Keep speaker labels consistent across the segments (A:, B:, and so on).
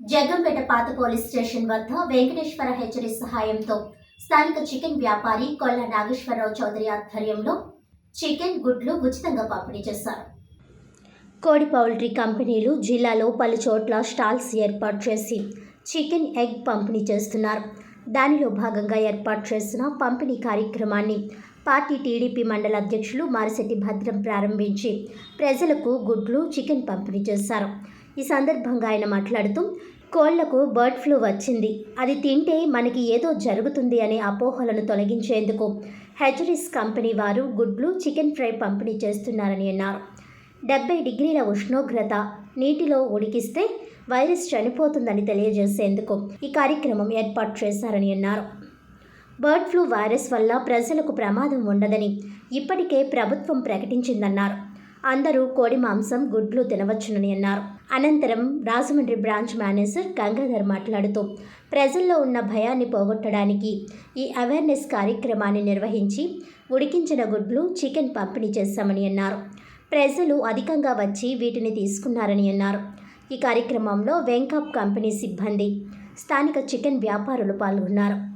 A: జగ్గంపేట పాత police station వద్ద వెంకటేశ్వర హెచ్చరి సహాయంతో స్థానిక చికెన్ వ్యాపారి కొల్ల నాగేశ్వరరావు చౌదరి ఆధ్వర్యంలో చికెన్ గుడ్లు ఉచితంగా పంపిణీ చేశారు. కోడి పౌల్ట్రీ కంపెనీలు జిల్లాలో పలు చోట్ల స్టాల్స్ ఏర్పాటు చేసి చికెన్ ఎగ్ పంపిణీ చేస్తున్నారు. దానిలో భాగంగా ఏర్పాటు చేసిన పంపిణీ కార్యక్రమాన్ని పార్టీ టీడీపీ మండల అధ్యక్షులు మారిశెట్టి భద్రం ప్రారంభించి ప్రజలకు గుడ్లు చికెన్ పంపిణీ చేశారు. ఈ సందర్భంగా ఆయన మాట్లాడుతూ కోళ్ళకు బర్డ్ ఫ్లూ వచ్చింది. అది తింటే మనకి ఏదో జరుగుతుంది అనే అపోహలను తొలగించేందుకు హెచరిస్ కంపెనీ వారు గుడ్లు చికెన్ ఫ్రై పంపిణీ చేస్తున్నారని అన్నారు. డెబ్బై డిగ్రీల ఉష్ణోగ్రత నీటిలో ఉడికిస్తే వైరస్ చనిపోతుందని తెలియజేసేందుకు ఈ కార్యక్రమం ఏర్పాటు చేశారని అన్నారు. బర్డ్ ఫ్లూ వైరస్ వల్ల ప్రజలకు ప్రమాదం ఉండదని ఇప్పటికే ప్రభుత్వం ప్రకటించిందన్నారు. అందరూ కోడి మాంసం గుడ్లు తినవచ్చునని అన్నారు. అనంతరం రాజమండ్రి బ్రాంచ్ మేనేజర్ గంగాధర్ మాట్లాడుతూ ప్రజల్లో ఉన్న భయాన్ని పోగొట్టడానికి ఈ అవేర్నెస్ కార్యక్రమాన్ని నిర్వహించి ఉడికించిన గుడ్లు చికెన్ పంపిణీ చేశామని అన్నారు. ప్రజలు అధికంగా వచ్చి వీటిని తీసుకున్నారని అన్నారు. ఈ కార్యక్రమంలో వెంకాప్ కంపెనీ సిబ్బంది స్థానిక చికెన్ వ్యాపారులు పాల్గొన్నారు.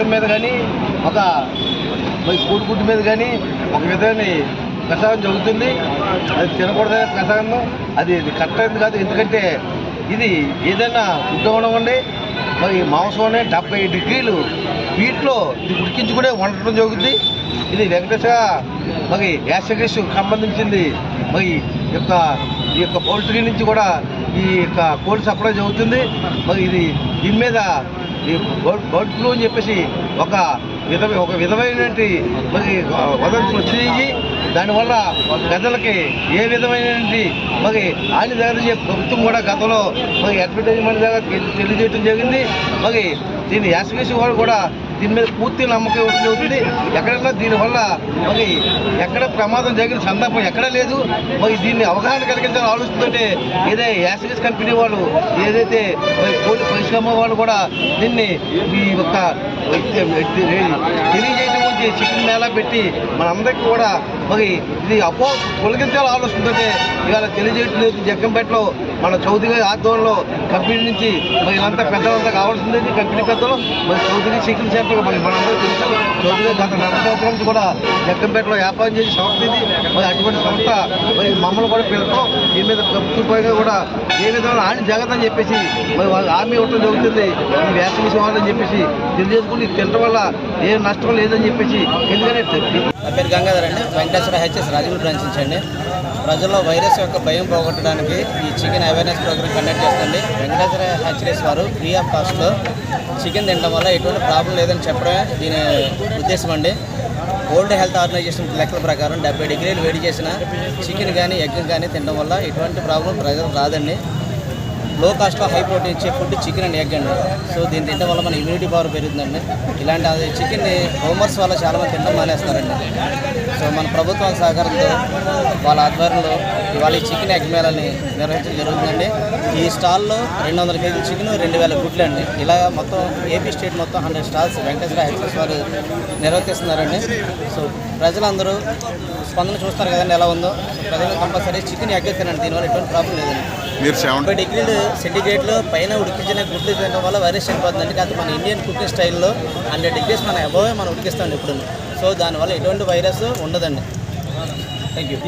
B: వన్
C: మీద కానీ ఒక కూడి గుడ్డు మీద కానీ ఒక విధమైన ప్రసాదం జరుగుతుంది. అది తినకూడదనే ప్రసాదం అది ఇది కరెక్ట్ అయింది కాదు. ఎందుకంటే ఇది ఏదైనా ఫుడ్ ఉండవండి మరి మాంసం అనే డెబ్బై డిగ్రీలు వీటిలో ఇది ఉడికించుకునే వండటం జరుగుతుంది. ఇది వెంకటేశ్వర మరి యాసగ్రీస్ సంబంధించింది మరి ఈ యొక్క ఈ యొక్క పౌల్ట్రీ నుంచి కూడా ఈ యొక్క కోడి సప్లై జరుగుతుంది. మరి ఇది దీని మీద బర్డ్ బర్డ్ ఫ్లూ అని చెప్పేసి ఒక విధ ఒక విధమైనటువంటి మరి వదంతులు వచ్చినాయి దానివల్ల ప్రజలకి ఏ విధమైనటువంటి మరి హాని తయారు ప్రభుత్వం కూడా గతంలో మరి అడ్వర్టైజ్మెంట్ ద్వారా తెలియజేయడం జరిగింది. మరి దీన్ని యాసవేసి వాళ్ళు కూడా దీని మీద పూర్తి నమ్మకం జరుగుతుంది. ఎక్కడైనా దీనివల్ల మరి ఎక్కడ ప్రమాదం జరిగిన సందర్భం ఎక్కడా లేదు. మరి దీన్ని అవగాహన కలిగించాలని ఆలోచిస్తుంటే ఏదే యాసిడస్ కంపెనీ వాళ్ళు ఏదైతే మరి కోడి పరిశ్రమ వాళ్ళు కూడా దీన్ని ఈ యొక్క తెలియజేయడం గురించి చికెన్ మేళా పెట్టి మనందరికీ కూడా మరి ఇది అపో తొలగించాలి ఆలోచిస్తుంటే ఇవాళ తెలియజేయడం లేదు. జగ్గంపేటలో మన చౌదరి గారి ఆధ్వర్యంలో కంపెనీ నుంచి మరి ఇలాంతా పెద్దలంతా కావాల్సింది కంపెనీ పెద్దలు మరి చౌదరి చికెన్ సెంటర్ మరి మనందరూ తెలుసు. చౌదరి గత నలభై సంవత్సరం నుంచి కూడా జగ్గంపేటలో వ్యాపారం చేసి సంస్థ అటువంటి సంస్థ మరి మమ్మల్ని కూడా పిలుస్తాం దీని మీద ప్రభుత్వంపైగా కూడా ఏ విధంగా హాని అని చెప్పేసి మరి వాళ్ళ హామీ ఇవ్వటం జరుగుతుంది. ఈ వ్యాక్సిన్ ఇవ్వాలని చెప్పేసి తెలియజేసుకుని తినడం వల్ల ఏ నష్టం లేదని చెప్పేసి ఎందుకంటే
B: నా పేరు గంగాధర్ అండి. వెంకటేశ్వర హెచ్ఎస్ రాజమండ్రి బ్రాంచ్ అండి. ప్రజల్లో వైరస్ యొక్క భయం పోగొట్టడానికి ఈ చికెన్ అవేర్నెస్ ప్రోగ్రామ్ కండక్ట్ చేస్తుంది. వెంకటేశ్వర హెచ్ఎస్ వారు ఫ్రీ ఆఫ్ కాస్ట్లో చికెన్ తినడం వల్ల ఎటువంటి ప్రాబ్లం లేదని చెప్పడమే దీని ఉద్దేశం అండి. వరల్డ్ హెల్త్ ఆర్గనైజేషన్ లెక్కల ప్రకారం డెబ్బై డిగ్రీలు వేడి చేసిన చికెన్ కానీ ఎగ్ కానీ తినడం వల్ల ఎటువంటి ప్రాబ్లం ప్రజలకు రాదండి. లో కాస్ట్లో హై ప్రోటీన్ ఇచ్చే ఫుడ్ చికెన్ అండ్ ఎగ్ అండి. సో దీన్ని తినడం వల్ల మన ఇమ్యూనిటీ పవర్ పెరుగుతుందండి. ఇలాంటి అది చికెన్ని హోమర్స్ వల్ల చాలామంది తినడం మానేస్తారండి. సో మన ప్రభుత్వం సహకారంతో వాళ్ళ ఆధ్వర్యంలో ఇవాళ ఈ చికెన్ ఎగ్ మేళని నిర్వహించడం జరుగుతుందండి. ఈ స్టాల్లో రెండు వందల కేజీల చికెన్ రెండు వేల గుడ్లు అండి. ఇలా మొత్తం ఏపీ స్టేట్ మొత్తం హండ్రెడ్ స్టాల్స్ వెంకటేశ్వర ఎక్స్ప్రెస్ వారు నిర్వర్తిస్తున్నారండి. సో ప్రజలందరూ స్పందన చూస్తారు కదండి ఎలా ఉందో. ప్రజలు కంపల్సరీ చికెన్ ఎగ్ తినండి. దీనివల్ల ఎటువంటి ప్రాబ్లం లేదండి.
D: మీరు
B: సెవెంటీ డిగ్రీలు సెంటిగ్రేడ్లో పైన ఉడికించిన గుడ్లు తినడం వల్ల వైరస్ చనిపోతుందండి కాదు మన ఇండియన్ కుకింగ్ స్టైల్లో హండ్రెడ్ డిగ్రీస్ మన అబోవే మనం ఉడికిస్తాం ఇప్పుడు. సో దానివల్ల ఎటువంటి వైరస్ ఉండదండి. Thank you